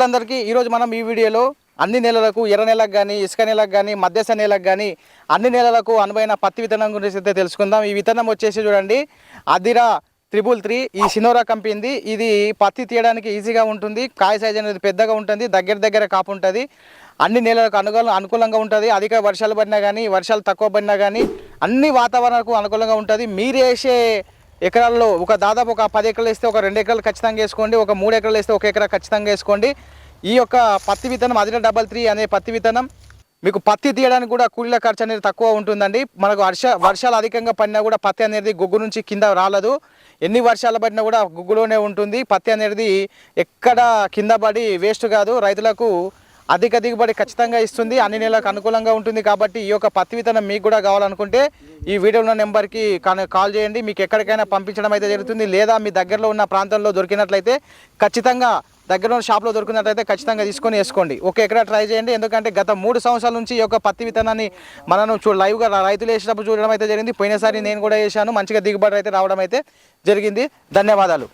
రైతులందరికీ ఈరోజు మనం ఈ వీడియోలో అన్ని నెలలకు ఎర్ర నెలకు కానీ ఇసుక నెలకు కానీ మధ్యస్థ నెలకు కానీ అన్ని నెలలకు అనువైన పత్తి విత్తనం గురించి అయితే తెలుసుకుందాం. ఈ విత్తనం వచ్చేసి చూడండి. అదిరా త్రిబుల్ త్రీ ఈ సినోరా కంపెనీది ఇది పత్తి తీయడానికి ఈజీగా ఉంటుంది. కాయ సైజ్ అనేది పెద్దగా ఉంటుంది. దగ్గర దగ్గర కాపు ఉంటుంది. అన్ని నెలలకు అనుకూల అనుకూలంగా ఉంటుంది. అధిక వర్షాలు పడినా కానీ వర్షాలు తక్కువ పడినా కానీ అన్ని వాతావరణాలకు అనుకూలంగా ఉంటుంది. మీరు వేసే ఎకరాల్లో ఒక దాదాపు ఒక పది ఎకరాలు వేస్తే ఒక రెండు ఎకరాలు ఖచ్చితంగా వేసుకోండి ఒక మూడు ఎకరాలు వేస్తే ఒక ఎకరా ఖచ్చితంగా వేసుకోండి. ఈ యొక్క పత్తి విత్తనం అదిన డబల్ త్రీ అనే పత్తి విత్తనం మీకు పత్తి తీయడానికి కూడా కూలీల ఖర్చు అనేది తక్కువ ఉంటుందండి. మనకు వర్ష వర్షాలు అధికంగా పడినా కూడా పత్తి అనేది గుగ్గు నుంచి కింద రాలదు. ఎన్ని వర్షాలు పడినా కూడా గుగ్గులోనే ఉంటుంది. పత్తి అనేది ఎక్కడ కింద పడి వేస్ట్ కాదు. రైతులకు అధిక దిగుబడి ఖచ్చితంగా ఇస్తుంది. అన్ని నెలలకు అనుకూలంగా ఉంటుంది కాబట్టి ఈ యొక్క పత్తి విత్తనం మీకు కూడా కావాలనుకుంటే ఈ వీడియో ఉన్న నెంబర్కి కాల్ చేయండి. మీకు ఎక్కడికైనా పంపించడం అయితే జరుగుతుంది. లేదా మీ దగ్గరలో ఉన్న ప్రాంతంలో దొరికినట్లయితే ఖచ్చితంగా దగ్గర ఉన్న షాప్లో దొరికినట్లయితే ఖచ్చితంగా తీసుకొని వేసుకోండి. ఒక ఎక్కడ ట్రై చేయండి. ఎందుకంటే గత మూడు సంవత్సరాల నుంచి ఈ యొక్క పత్తి విత్తనాన్ని మనం చూ లైవ్గా రైతులు వేసినప్పుడు చూడడం అయితే జరిగింది. పోయినసారి నేను కూడా వేసాను మంచిగా దిగుబడి అయితే రావడం అయితే జరిగింది. ధన్యవాదాలు.